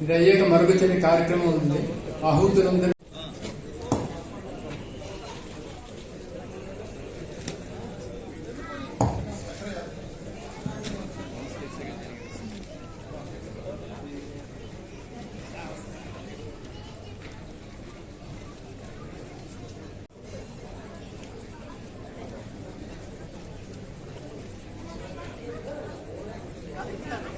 ఇది అయ్యాక మరుగుచని కార్యక్రమం ఉంది ఆహూతులందరూ Thank you.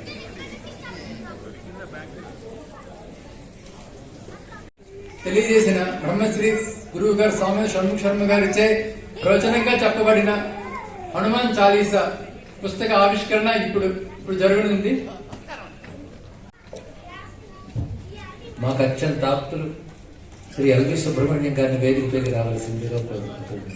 తెలియజేసిన బ్రహ్మశ్రీ గురువు గారు స్వామి షణ్ముఖ శర్మ గారిచే ప్రవచనంగా చెప్పబడిన హనుమాన్ చాలీస పుస్తక ఆవిష్కరణ ఇప్పుడు ఇప్పుడు జరగనుంది. మాకు అత్యంత ఆప్తులు శ్రీ ఎల్వి సుబ్రహ్మణ్యం గారిని వేదికపైకి రావాల్సిందిగా కోరుకుంటున్నాను.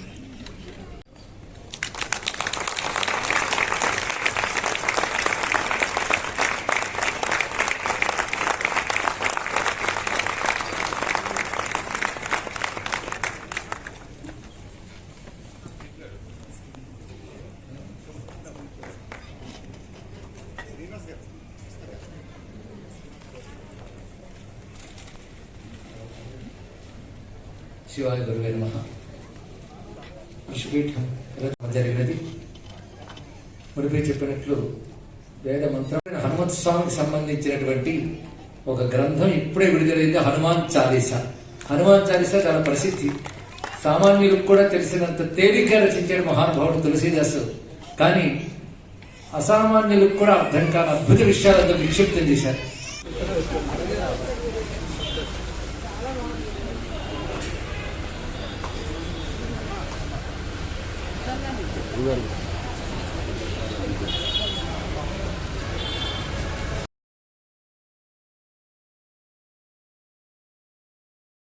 శివాయ గురువే నమ విశ్వపీఠం జరిగినది మునిపై చెప్పినట్లు వేద మంత్రమైన హనుమత్ స్వామికి సంబంధించినటువంటి ఒక గ్రంథం ఇప్పుడే విడుదలైంది హనుమాన్ చాలీసా. హనుమాన్ చాలీసా చాలా ప్రసిద్ధి. సామాన్యులకు కూడా తెలిసినంత తేలిగ్గా రచించాడు మహానుభావుడు తులసీదాసు. కానీ అసామాన్యులకు కూడా అర్థం కాని అద్భుత విషయాలతో నిక్షిప్తం చేశారు. Gracias.